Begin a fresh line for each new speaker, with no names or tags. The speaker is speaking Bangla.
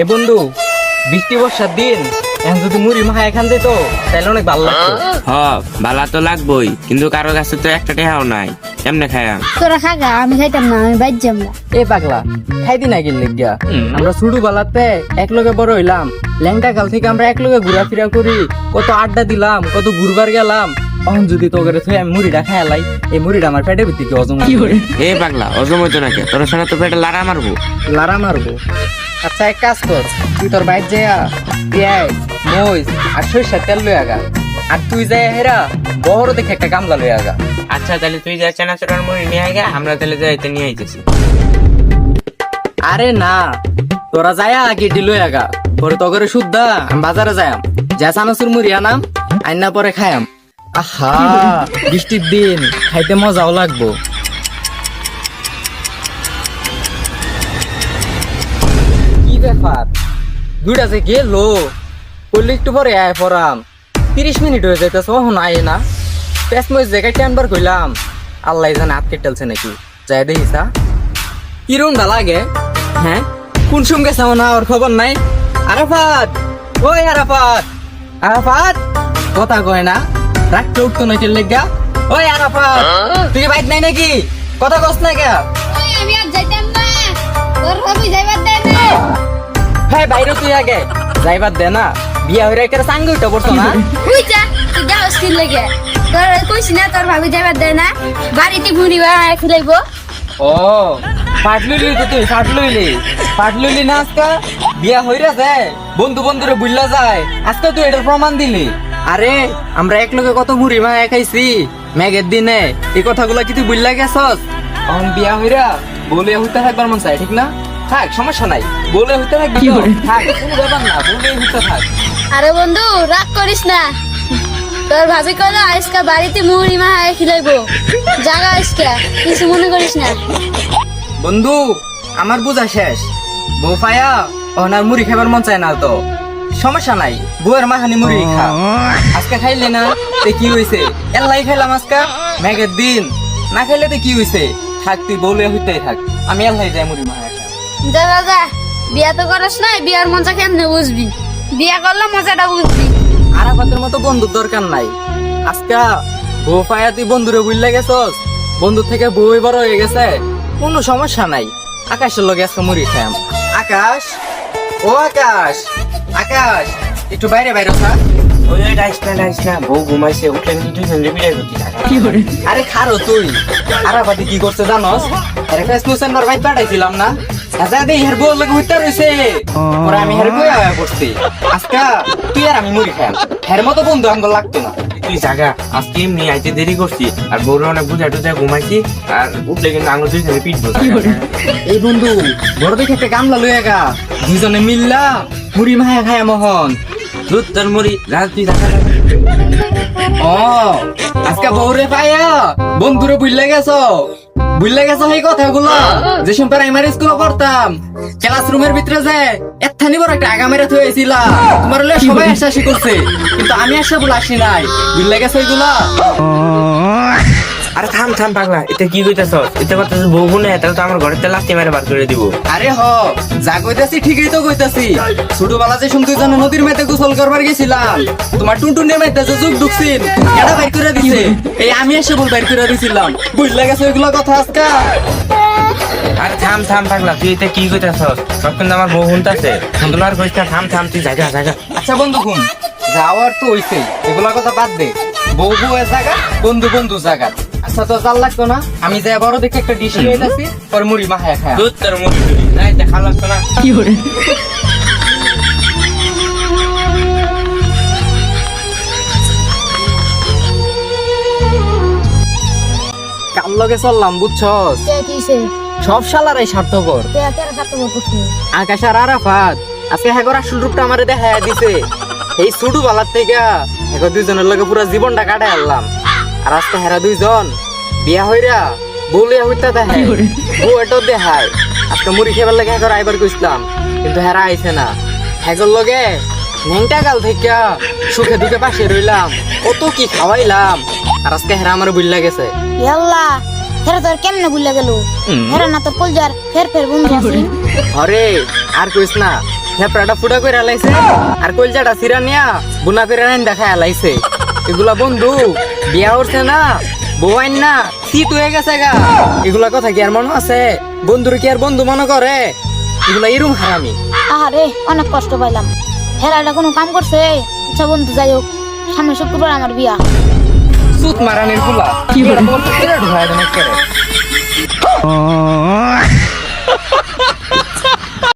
এ বন্ধু বৃষ্টি বর্ষার দিন এখন যদি মুড়ি মাখা এখান দিত তাহলে অনেক ভালো লাগতো।
হ তো লাগবই কিন্তু কারও কাছে তো একটা টেহাও নাই। কেমনে খায়া
তোরা খাগা আমি খাইতাম না আমি বাইর যাম না।
এ পাগলা খাইদি না গেলে গিয়া? আমরা ছোট বেলাতে এক লগে বড় হইলাম। ল্যাংটা কাল থেকে আমরা এক লগে ঘোরাফেরা করি কত আড্ডা দিলাম কত ঘুরবার গেলাম। তখন যদি তো করে আমি মুড়িটা খাইলাই এই মুড়িটা আমার পেটের ভিতরে কি অজম
এ পাগলা অজম হইতো নাকি তোর সঙ্গে তো পেটে লারা মারবো।
লারা মারবো। আচ্ছা এক কাজ কর। তুই তোর বাইক যাইয়া পেঁয়াজ মরিচ আর সরিষার তেল লই আগা আর তুই যাই হেরা বড় দেখে একটা গামলা লই আগা
আচ্ছা তাহলে তুই যা চেনা চোটার মুড়ি নিয়ে আয় গা, আমরা তাহলে যাইতে নিয়ে আইতেছি।
আরে না তোরা যায়া আগে লই আগা পরে তো করে শুদ্ধা আমি বাজারে যায়াম যা চানাচুর মুড়ি আনাম আইনা পরে খায়াম আহা। বৃষ্টির দিন খাইতে মজাও লাগবো। ব্যাপার? দুইটা যে গেলো বললি একটু পরে আয় পরাম। তিরিশ মিনিট হয়ে যাইতেছে ওহন আয় না। পেস মই জায়গায় টানবার কইলাম, আল্লাহ জানে আটকে টেলছে নাকি। যাই দেখিসা কিরম দা লাগে? হ্যাঁ? কোন সুম গেছে না ওর খবর নাই? আরাফাত! ওই আরাফাত! আরাফাত! কথা কয় না। রাখতে উঠতো না কেলে গা ওই আরাফাত! তুই বাইক নাই নাকি? কথা কস না কে?
আমি আর যাইতাম না। তোর ভাবি যাইবার দে না
হ্যাঁ বাইরে তুই আগে। যাইবার দে না। বিয়া হইরা কেন সাঙ্গ উঠে পড়তো না
তুই যা তুই যা স্কিল লাগে। তোর কইস না তোর ভাবি যাইবার দে না। বাড়িতে ঘুরি বা খুলাইবো
ও ফাটলুইলি তো তুই ফাটলুইলি ফাটলুইলি না আজকা? বিয়া হইরা যায় বন্ধু বন্ধুরে বুঝলা যায়। আজকে তুই এটার প্রমাণ দিলি। আরে আমরা এক লোকে কত মুড়ি মা খাইছি মেঘের দিনে এই কথাগুলো কি তুই বুঝলা গেছস? এখন বিয়া হইরা বলে হইতে থাকবার মন চাই ঠিক না? থাক সমস্যা নাই। বলে হইতে থাকবি তো? থাক কোনো ব্যাপার না বলে হইতে থাক।
আরে বন্ধু রাগ করিস না। তোর ভাবি কইলো আজকে বাড়িতে মুড়ি মা খিলাইবো। জাগা আজকে কিছু মনে করিস না।
বন্ধু আমার বোঝা শেষ। বউ পায়া ওনার মুড়ি খাবার মন চায় না তো। সমস্যা নাই বউয়ের মাখানি মুড়ি খা। আজকে খাইলে না তে কি হইছে? এল্লাই খাইলাম আজকে মেঘের দিন। না খাইলে তো কি হইছে? থাক তুই বউলে হইতেই থাক। আমি এল্লাই যাই মুড়ি মাখা খা
যা যা যা বিয়া তো করিস না বিয়ার মজা কেমনে বুঝবি বিয়া করলে মজাটা বুঝবি।
আরাফাতের মতো বন্ধুর দরকার নাই। আজকে বউ পায়া তুই বন্ধুরে বুঝলে গেছস? বন্ধু থেকে বউই বড় হয়ে গেছে। কোনো সমস্যা নাই। আকাশের লগে আজকে মুড়ি খাম আকাশ? ও আকাশ! আকাশ! একটু বাইরে বাইরে থাকা। আরে খারো তুই। আরাফাতি কি করছে জানোস? আরে ফেসবুক সেন্টার বাইক পাঠাইছিলাম না। আচ্ছা দে হের বউ লগে হইতে রইছে পরে আমি হের বই আয়া আজকা তুই আর আমি মুড়ি খাম। হের মতো বন্ধু আমগো লাগতো না।
তুই জাগা আজকে এমনি আইতে দেরি করছি আর বউরে অনেক বুঝা টুজা ঘুমাইছি। আর উঠলে কিন্তু আঙুল দুই সঙ্গে পিটবো
এই বন্ধু বড় দেখে একটা গামলা লইয়া গা দুজনে মিল্লা মুড়ি মায়া খায়া মোহন।
দুধ তোর মুড়ি রাত তুই জাগা
ও আজকে বউরে পায়া বন্ধুরে বুঝলে গেছো। বুঝলে গেছো এই কথাগুলো। যে সময় প্রাইমারি স্কুলে পড়তাম ক্লাসরুমের ভিতরে যে এত্থানি বড় একটা আগা মেরে থইছিল তোমার লোক সবাই আশাসি করছে, কিন্তু আমি আসা বলে আসি নাই। বুঝলে গেছো এগুলা
আরে থাম থাম পাগলা এটা কি কইতাছ? এটা কথা বউ গুনে তাহলে তো আমার ঘরের তেল লাস্তি মেরে বার করে দিব।
আরে হ যা কইতাছি ঠিকই তো কইতাছি। ছোটবেলা যে শুনতে জানো নদীর মেতে গোসল করবার গেছিলাম তোমার টুনটুনের মেতে যে যুগ ঢুকছিন এটা বাইর করে দিছে। এই আমি এসে বল বাইর করে দিছিলাম। বুঝলে গেছো এগুলো কথা আজকা?
আরে থাম থাম পাগলা তুই এটা কি কইতাছ? কিন্তু আমার বউ হুনতাছে আর কইছ না, থাম থাম তুই জাগা জাগা।
আচ্ছা বন্ধু ঘুম যাওয়ার তো হইছে এগুলা কথা বাদ দে। বউ বউ জায়গা বন্ধু বন্ধু জায়গা। আচ্ছা তো জাল লাগতো না। আমি যাই বড় দেখে একটা ডিশ নিয়ে যাচ্ছি পরে মুড়ি মাখায় খায়।
দুধ তোর মুড়ি টুড়ি না এটা খালাস তো না
কাল লগে চললাম বুঝছস? সব শালারাই স্বার্থপর।
কে
আকাশ আর আরাফাত আজকে হেগর আসল রূপটা আমারে দেখা দিছে। এই সুডু বালার থেকে হেগর দুইজনের লগে পুরো জীবনটা কাটাই আনলাম। আর আজকে হেরা দুইজন। বিয়া হইরা বলে হইতা দেখায় বউ এটাও দেখায় আজকে মুড়ি খেবার লাগে হেগর আইবার কইছিলাম কিন্তু হেরা আইছে না। হেগর লগে নেংটা গাল থেকে সুখে দুঃখে পাশে রইলাম কত কি খাওয়াইলাম আর আজকে হেরা আমার বুঝলা গেছে
ইয়াল্লা হেরা তোর কেমনে ভুলে গেল হেরা না তোর কলজার ফের ফের বন্ধু আছিস
আরে আর কইস না হেপড়াটা ফুটা করে আলাইছে। আর কলজাটা সিরা নিয়া বুনা করে আইন দেখা আলাইছে। এগুলা বন্ধু বিয়া উঠছে না বোয়াইন না শীত হয়ে গেছে গা। এগুলা কথা কি আর মনে আছে? বন্ধুর কি আর বন্ধু মনে করে? এগুলা এরম হারামি।
আরে অনেক কষ্ট পাইলাম। হেরাটা কোনো কাম করছে? আচ্ছা বন্ধু যাই হোক। সামনে শুক্রবার আমার বিয়া।
সুত মারানির ফুলা। কি বলে? তোমার তো